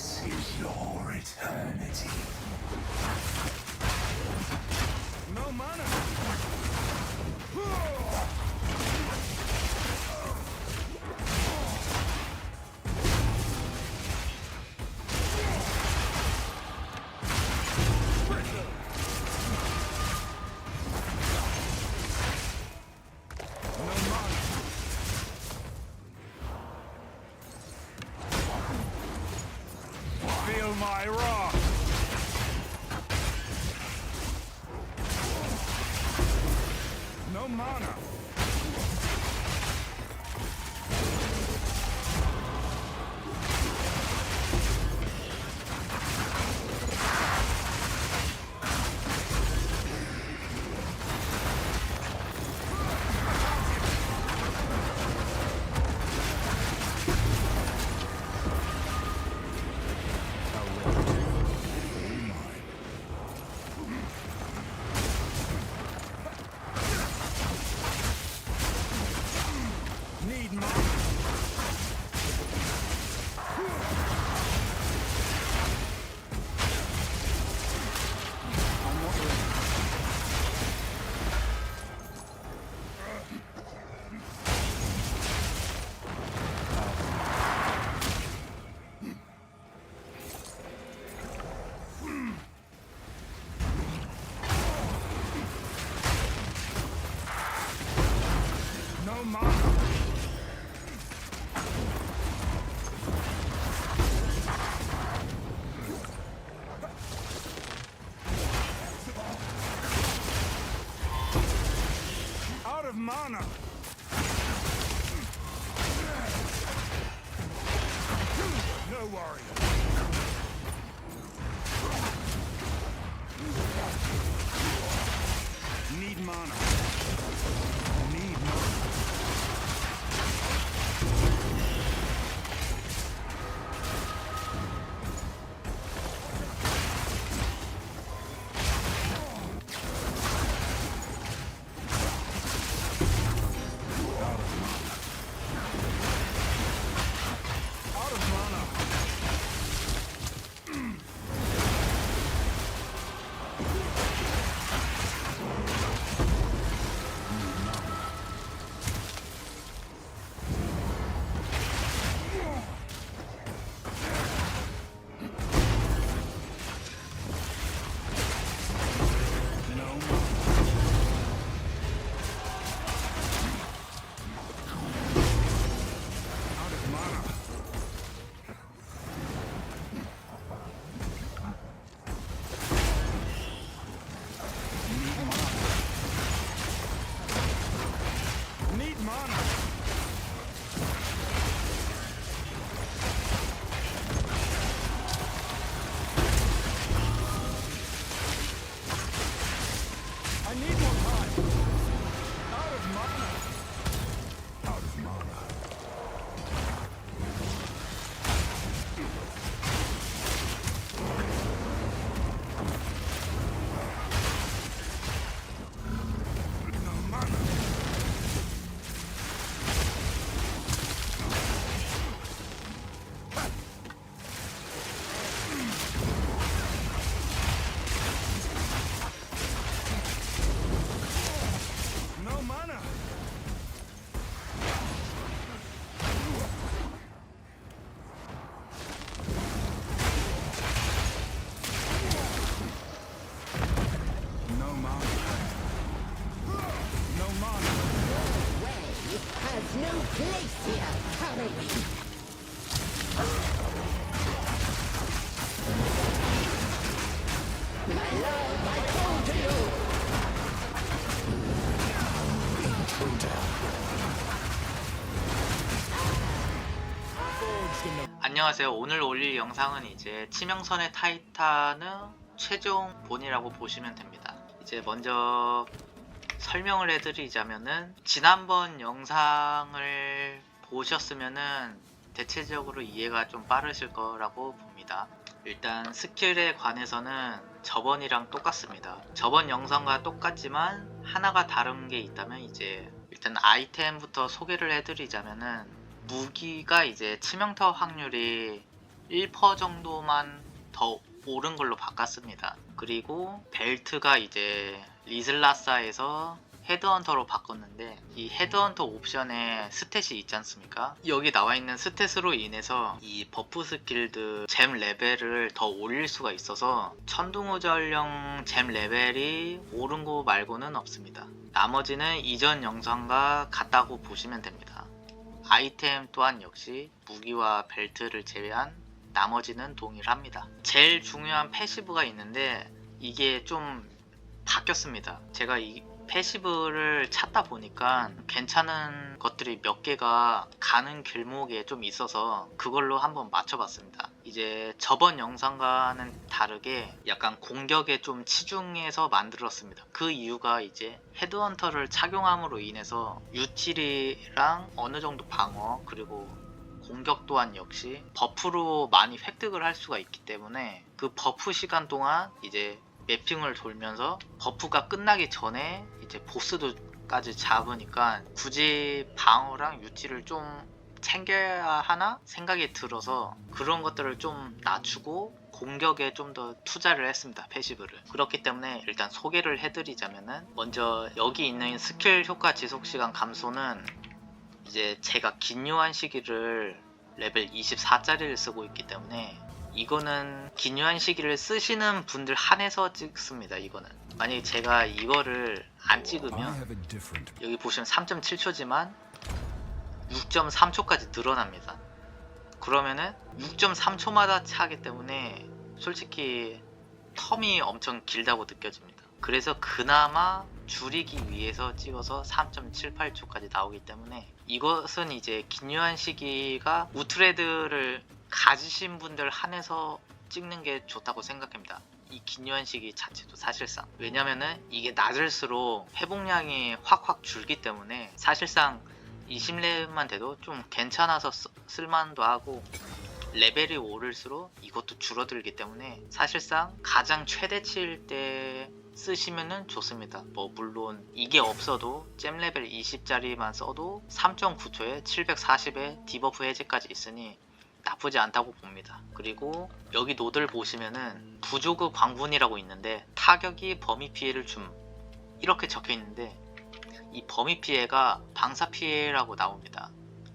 This is your eternity. Mana. 안녕하세요. 오늘 올릴 영상은 이제 치명선의 타이탄의 최종 본이라고 보시면 됩니다. 이제 먼저 설명을 해드리자면은 지난번 영상을 보셨으면은 대체적으로 이해가 좀 빠르실 거라고 봅니다. 일단 스킬에 관해서는 저번이랑 똑같습니다. 저번 영상과 똑같지만 하나가 다른 게 있다면 이제 일단 아이템부터 소개를 해드리자면은 무기가 이제 치명타 확률이 1% 정도만 더 오른 걸로 바꿨습니다. 그리고 벨트가 이제 리슬라사에서 헤드헌터로 바꿨는데 이 헤드헌터 옵션에 스탯이 있지 않습니까? 여기 나와 있는 스탯으로 인해서 이 버프 스킬드 잼 레벨을 더 올릴 수가 있어서 천둥오전령 잼 레벨이 오른 거 말고는 없습니다. 나머지는 이전 영상과 같다고 보시면 됩니다. 아이템 또한 역시 무기와 벨트를 제외한 나머지는 동일합니다. 제일 중요한 패시브가 있는데 이게 좀 바뀌었습니다. 제가 이 패시브를 찾다 보니까 괜찮은 것들이 몇 개가 가는 길목에 좀 있어서 그걸로 한번 맞춰봤습니다. 이제 저번 영상과는 다르게 약간 공격에 좀 치중해서 만들었습니다. 그 이유가 이제 헤드헌터를 착용함으로 인해서 유틸이랑 어느 정도 방어 그리고 공격 또한 역시 버프로 많이 획득을 할 수가 있기 때문에 그 버프 시간 동안 이제 매핑을 돌면서 버프가 끝나기 전에 이제 보스도까지 잡으니까 굳이 방어랑 유티를 좀 챙겨야 하나 생각이 들어서 그런 것들을 좀 낮추고 공격에 좀 더 투자를 했습니다 패시브를. 그렇기 때문에 일단 소개를 해드리자면은 먼저 여기 있는 스킬 효과 지속 시간 감소는 이제 제가 긴요한 시기를 레벨 24짜리를 쓰고 있기 때문에 이거는 긴요한 시기를 쓰시는 분들 한해서 찍습니다 이거는. 만약에 제가 이거를 안 찍으면 여기 보시면 3.7초지만 6.3초까지 늘어납니다. 그러면은 6.3초마다 차기 때문에 솔직히 텀이 엄청 길다고 느껴집니다. 그래서 그나마 줄이기 위해서 찍어서 3.78초까지 나오기 때문에 이것은 이제 긴요한 시기가 우트레드를 가지신 분들 한해서 찍는 게 좋다고 생각합니다. 이 시기 자체도 사실상 왜냐면은 이게 낮을수록 회복량이 확확 줄기 때문에 사실상 20렙만 돼도 좀 괜찮아서 쓰- 쓸만도 하고 레벨이 오를수록 이것도 줄어들기 때문에 사실상 가장 최대치일 때 쓰시면은 좋습니다. 뭐 물론 이게 없어도 잼 레벨 20짜리만 써도 3.9초에 740에 디버프 해제까지 있으니 나쁘지 않다고 봅니다. 그리고 여기 노드를 보시면은 부조그 광분이라고 있는데 타격이 범위 피해를 줌 이렇게 적혀 있는데 이 범위 피해가 방사 피해라고 나옵니다.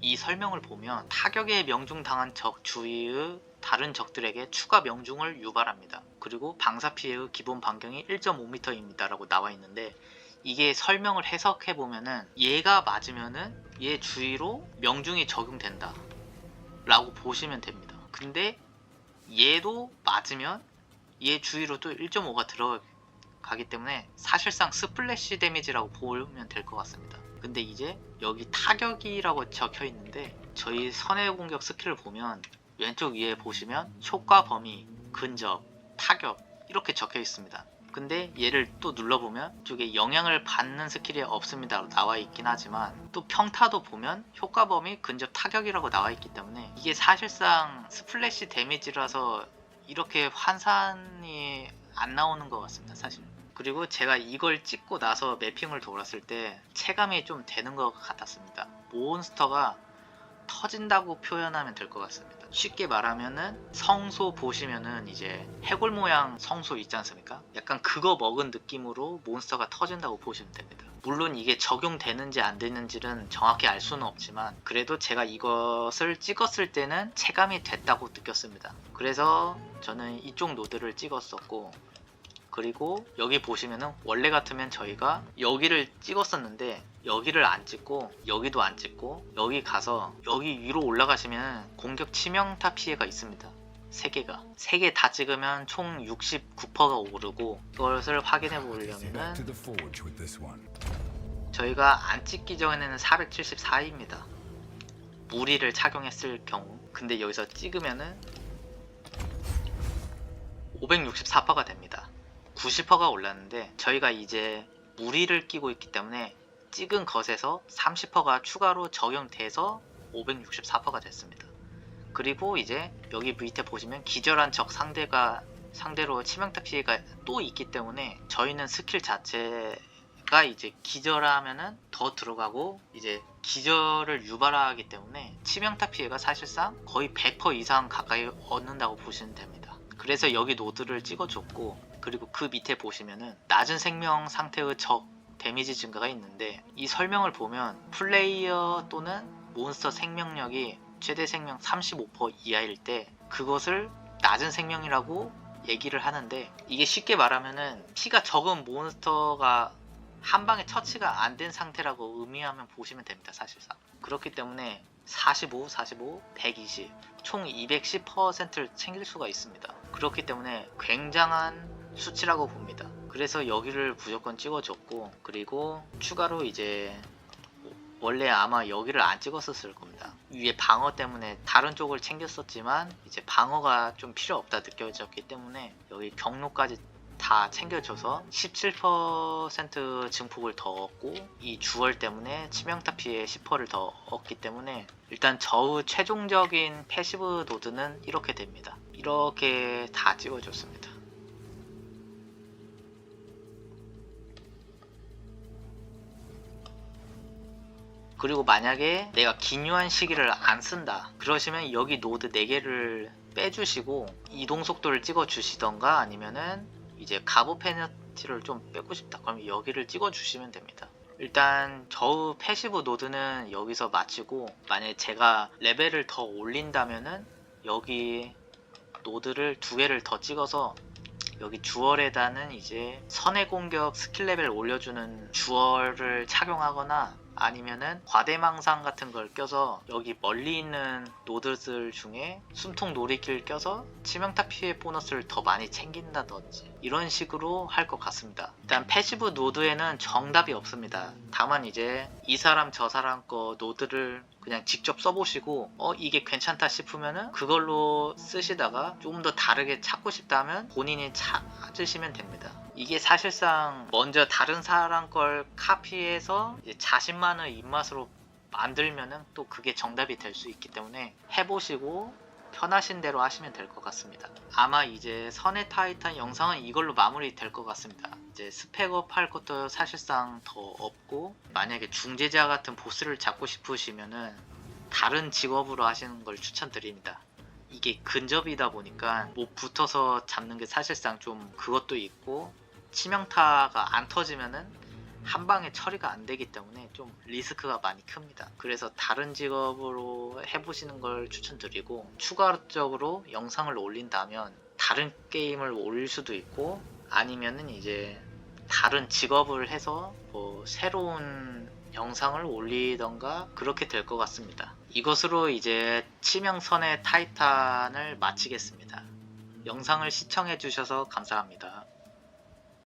이 설명을 보면 타격에 명중당한 적 주위의 다른 적들에게 추가 명중을 유발합니다. 그리고 방사 피해의 기본 반경이 1.5m입니다라고 나와 있는데 이게 설명을 해석해 보면은 얘가 맞으면은 얘 주위로 명중이 적용된다. 라고 보시면 됩니다. 근데 얘도 맞으면 얘 주위로 또 1.5가 들어가기 때문에 사실상 스플래시 데미지라고 보면 될 것 같습니다. 근데 이제 여기 타격이라고 적혀 있는데 저희 선의 공격 스킬을 보면 왼쪽 위에 보시면 효과 범위, 근접, 타격 이렇게 적혀 있습니다. 근데 얘를 또 눌러보면 이쪽에 영향을 받는 스킬이 없습니다. 나와 있긴 하지만 또 평타도 보면 효과 범위 근접 타격이라고 나와 있기 때문에 이게 사실상 스플래시 데미지라서 이렇게 환산이 안 나오는 것 같습니다 사실. 그리고 제가 이걸 찍고 나서 매핑을 돌았을 때 체감이 좀 되는 것 같았습니다. 몬스터가 터진다고 표현하면 될 것 같습니다. 쉽게 말하면은 성소 보시면은 이제 해골 모양 성소 있지 않습니까? 약간 그거 먹은 느낌으로 몬스터가 터진다고 보시면 됩니다. 물론 이게 적용되는지 안 되는지는 정확히 알 수는 없지만 그래도 제가 이것을 찍었을 때는 체감이 됐다고 느꼈습니다. 그래서 저는 이쪽 노드를 찍었었고 그리고 여기 보시면은 원래 같으면 저희가 여기를 찍었었는데 여기를 안 찍고 여기도 안 찍고 여기 가서 여기 위로 올라가시면 공격 치명타 피해가 있습니다. 3개가 3개 다 찍으면 총 69%가 오르고 그것을 확인해 보려면은. 저희가 안 찍기 전에는 474입니다. 무리를 착용했을 경우 근데 여기서 찍으면은 564%가 됩니다. 90%가 올랐는데 저희가 이제 무리를 끼고 있기 때문에 찍은 것에서 30%가 추가로 적용돼서 564%가 됐습니다. 그리고 이제 여기 밑에 보시면 기절한 적 상대가 상대로 치명타 피해가 또 있기 때문에 저희는 스킬 자체가 이제 기절하면은 더 들어가고 이제 기절을 유발하기 때문에 치명타 피해가 사실상 거의 100% 이상 가까이 얻는다고 보시면 됩니다. 그래서 여기 노드를 찍어줬고 그리고 그 밑에 보시면은 낮은 생명 상태의 적 데미지 증가가 있는데 이 설명을 보면 플레이어 또는 몬스터 생명력이 최대 생명 35% 이하일 때 그것을 낮은 생명이라고 얘기를 하는데 이게 쉽게 말하면은 피가 적은 몬스터가 한 방에 처치가 안 된 상태라고 의미하면 보시면 됩니다 사실상. 그렇기 때문에 45, 45, 120, 총 210%를 챙길 수가 있습니다. 그렇기 때문에 굉장한 수치라고 봅니다 그래서 여기를 무조건 찍어줬고 그리고 추가로 이제 원래 아마 여기를 안 찍었었을 겁니다. 위에 방어 때문에 다른 쪽을 챙겼었지만 이제 방어가 좀 필요 없다 느껴졌기 때문에 여기 경로까지 다 챙겨줘서 17% 증폭을 더 얻고 이 주얼 때문에 치명타 피해 10%를 더 얻기 때문에 일단 저의 최종적인 패시브 노드는 이렇게 됩니다. 이렇게 다 찍어줬습니다. 그리고 만약에 내가 기묘한 시기를 안 쓴다. 그러시면 여기 노드 4개를 빼주시고 이동 속도를 찍어 주시던가 아니면은 이제 가보 페널티를 좀 빼고 싶다. 그럼 여기를 찍어 주시면 됩니다. 일단 저우 패시브 노드는 여기서 마치고 만약에 제가 레벨을 더 올린다면은 여기 노드를 두 개를 더 찍어서 여기 주얼에다는 이제 선의 공격 스킬 레벨 올려주는 주얼을 착용하거나 아니면은 과대망상 같은 걸 껴서 여기 멀리 있는 노드들 중에 숨통 놀이길 껴서 치명타 피해 보너스를 더 많이 챙긴다든지 이런 식으로 할 것 같습니다. 일단 패시브 노드에는 정답이 없습니다. 다만 이제 이 사람 저 사람 거 노드를 그냥 직접 써보시고 어 이게 괜찮다 싶으면은 그걸로 쓰시다가 조금 더 다르게 찾고 싶다면 본인이 찾으시면 됩니다. 이게 사실상 먼저 다른 사람 걸 카피해서 자신만의 입맛으로 만들면은 또 그게 정답이 될 수 있기 때문에 해보시고 편하신 대로 하시면 될 것 같습니다. 아마 이제 선의 타이탄 영상은 이걸로 마무리 될 것 같습니다. 이제 스펙업 할 것도 사실상 더 없고 만약에 중재자 같은 보스를 잡고 싶으시면은 다른 직업으로 하시는 걸 추천드립니다. 이게 근접이다 보니까 못 붙어서 잡는 게 사실상 좀 그것도 있고 치명타가 안 터지면은 한 방에 처리가 안 되기 때문에 좀 리스크가 많이 큽니다. 그래서 다른 직업으로 해보시는 걸 추천드리고 추가적으로 영상을 올린다면 다른 게임을 올릴 수도 있고 아니면은 이제 다른 직업을 해서 뭐 새로운 영상을 올리던가 그렇게 될 것 같습니다. 이것으로 이제 치명선의 타이탄을 마치겠습니다. 영상을 시청해 주셔서 감사합니다.